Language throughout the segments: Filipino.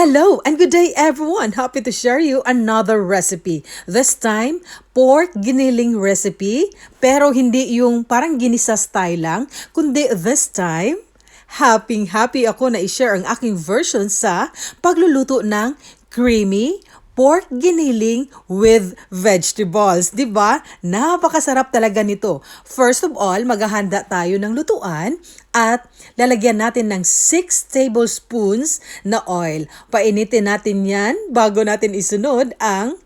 Hello and good day everyone! Happy to share you another recipe. This time, pork giniling recipe. Pero hindi yung parang ginisa style lang, kundi this time, happy happy ako na i-share ang aking version sa pagluluto ng creamy pork giniling with vegetables. ba? Napakasarap talaga nito. First of all, maghahanda tayo ng lutuan at lalagyan natin ng 6 tablespoons na oil. Painitin natin 'yan bago natin isunod ang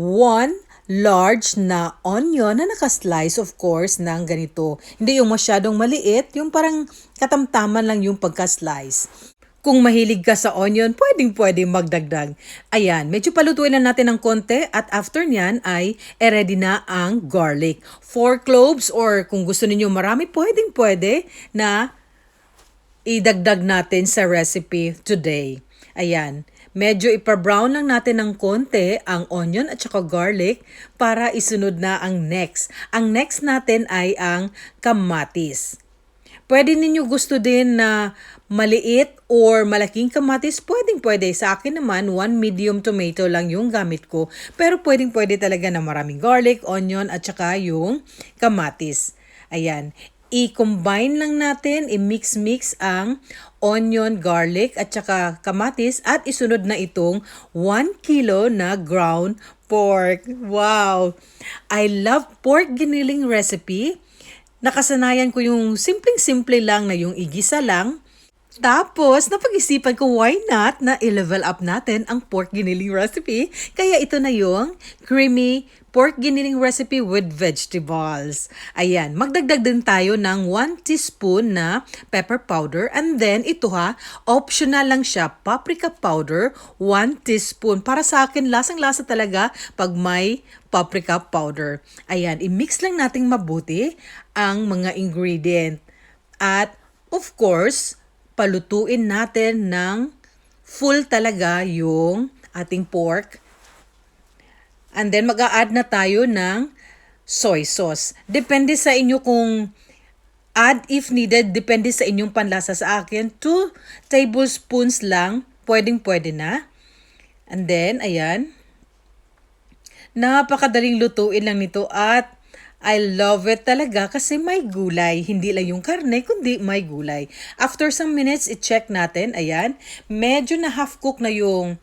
1 large na onion na nakaslice of course ng ganito. Hindi yung masyadong maliit, yung parang katamtaman lang yung pagka-slice. Kung mahilig ka sa onion, pwedeng pwedeng magdagdag. Ayan, medyo palutuin na natin ng konti at after nyan ay ready na ang garlic. 4 cloves or kung gusto niyo marami, pwedeng pwede na idagdag natin sa recipe today. Ayan, medyo ipa-brown lang natin ng konti ang onion at saka garlic para isunod na ang next. Ang next natin ay ang kamatis. Pwede ninyo gusto din na maliit or malaking kamatis, pwedeng pwede. Sa akin naman, one medium tomato lang yung gamit ko. Pero pwedeng pwede talaga na maraming garlic, onion, at saka yung kamatis. Ayan. I-combine lang natin, i-mix-mix ang onion, garlic, at saka kamatis at isunod na itong 1 kilo na ground pork. Wow! I love pork giniling recipe nakasanayan ko yung simpleng-simple lang na yung igisa lang. Tapos, napag-isipan ko why not na i-level up natin ang pork giniling recipe. Kaya ito na yung creamy pork giniling recipe with vegetables. Ayan, magdagdag din tayo ng 1 teaspoon na pepper powder and then ito ha, optional lang siya, paprika powder, 1 teaspoon. Para sa akin, lasang-lasa talaga pag may paprika powder. Ayan, i-mix lang nating mabuti ang mga ingredient. At of course, palutuin natin ng full talaga yung ating pork. And then mag-a-add na tayo ng soy sauce. Depende sa inyo kung add if needed, depende sa inyong panlasa sa akin. 2 tablespoons lang, pwedeng pwede na. And then, ayan. Napakadaling lutuin lang nito at I love it talaga kasi may gulay. Hindi lang yung karne, kundi may gulay. After some minutes, i-check natin. Ayan. Medyo na half-cook na yung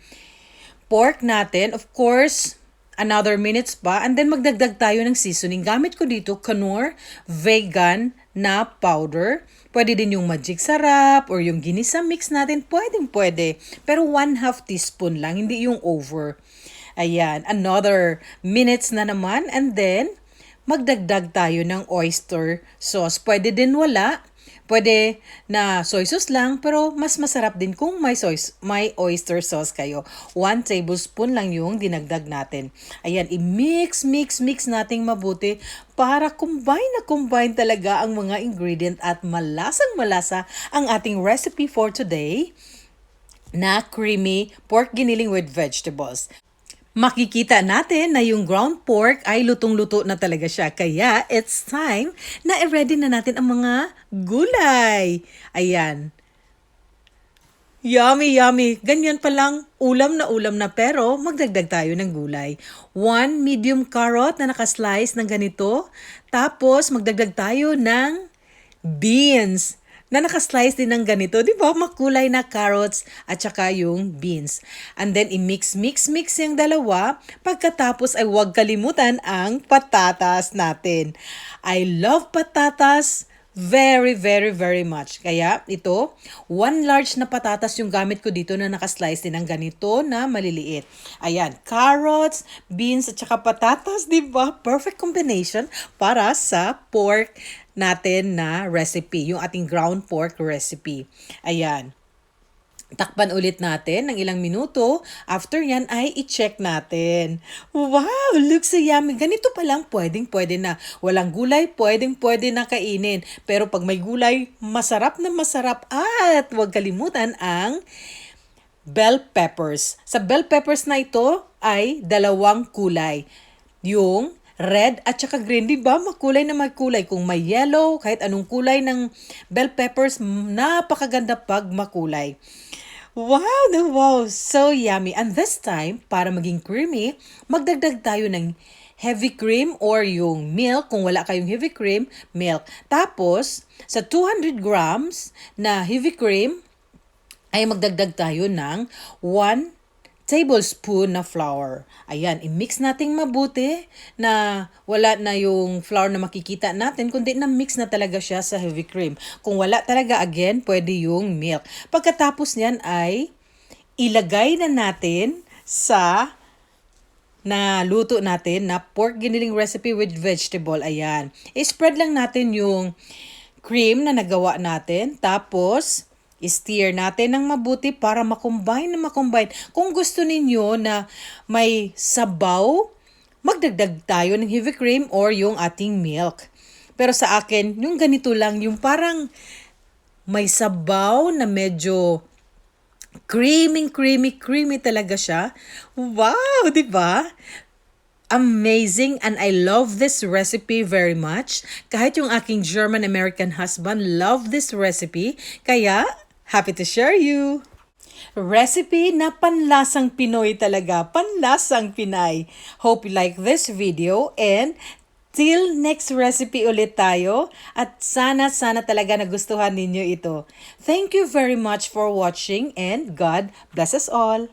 pork natin. Of course, another minutes pa. And then magdagdag tayo ng seasoning. Gamit ko dito, Knorr Vegan na powder. Pwede din yung magic sarap or yung ginisa mix natin. Pwedeng pwede. Pero one half teaspoon lang, hindi yung over. Ayan, another minutes na naman. And then, magdagdag tayo ng oyster sauce. Pwede din wala. Pwede na soy sauce lang, pero mas masarap din kung may, soy, may oyster sauce kayo. 1 tablespoon lang yung dinagdag natin. Ayan, i-mix, mix, mix nating mabuti para combine na combine talaga ang mga ingredient at malasang malasa ang ating recipe for today na creamy pork giniling with vegetables makikita natin na yung ground pork ay lutong-luto na talaga siya. Kaya it's time na i-ready na natin ang mga gulay. Ayan. Yummy, yummy. Ganyan pa lang, ulam na ulam na pero magdagdag tayo ng gulay. One medium carrot na nakaslice ng ganito. Tapos magdagdag tayo ng beans na nakaslice din ng ganito. Di ba? Makulay na carrots at saka yung beans. And then, i-mix, mix, mix yung dalawa. Pagkatapos ay huwag kalimutan ang patatas natin. I love patatas very, very, very much. Kaya ito, one large na patatas yung gamit ko dito na nakaslice din ng ganito na maliliit. Ayan, carrots, beans, at saka patatas, di ba? Perfect combination para sa pork natin na recipe, yung ating ground pork recipe. Ayan. Takpan ulit natin ng ilang minuto. After yan ay i-check natin. Wow, looks so yummy. Ganito pa lang pwedeng pwede na. Walang gulay, pwedeng pwede na kainin. Pero pag may gulay, masarap na masarap. At huwag kalimutan ang bell peppers. Sa bell peppers na ito ay dalawang kulay. Yung red at saka green. Di ba? Makulay na makulay. Kung may yellow, kahit anong kulay ng bell peppers, napakaganda pag makulay. Wow, no, wow, so yummy. And this time, para maging creamy, magdagdag tayo ng heavy cream or yung milk. Kung wala kayong heavy cream, milk. Tapos, sa 200 grams na heavy cream, ay magdagdag tayo ng 1 tablespoon na flour. Ayan, i-mix nating mabuti na wala na yung flour na makikita natin, kundi na mix na talaga siya sa heavy cream. Kung wala talaga, again, pwede yung milk. Pagkatapos niyan ay ilagay na natin sa na luto natin na pork giniling recipe with vegetable. Ayan. I-spread lang natin yung cream na nagawa natin. Tapos, i-stir natin ng mabuti para makombine na makombine. Kung gusto ninyo na may sabaw, magdagdag tayo ng heavy cream or yung ating milk. Pero sa akin, yung ganito lang, yung parang may sabaw na medyo creamy, creamy, creamy talaga siya. Wow, di ba? Amazing and I love this recipe very much. Kahit yung aking German-American husband love this recipe, kaya happy to share you. Recipe na panlasang Pinoy talaga, panlasang Pinay. Hope you like this video and till next recipe ulit tayo at sana sana talaga nagustuhan ninyo ito. Thank you very much for watching and God bless us all.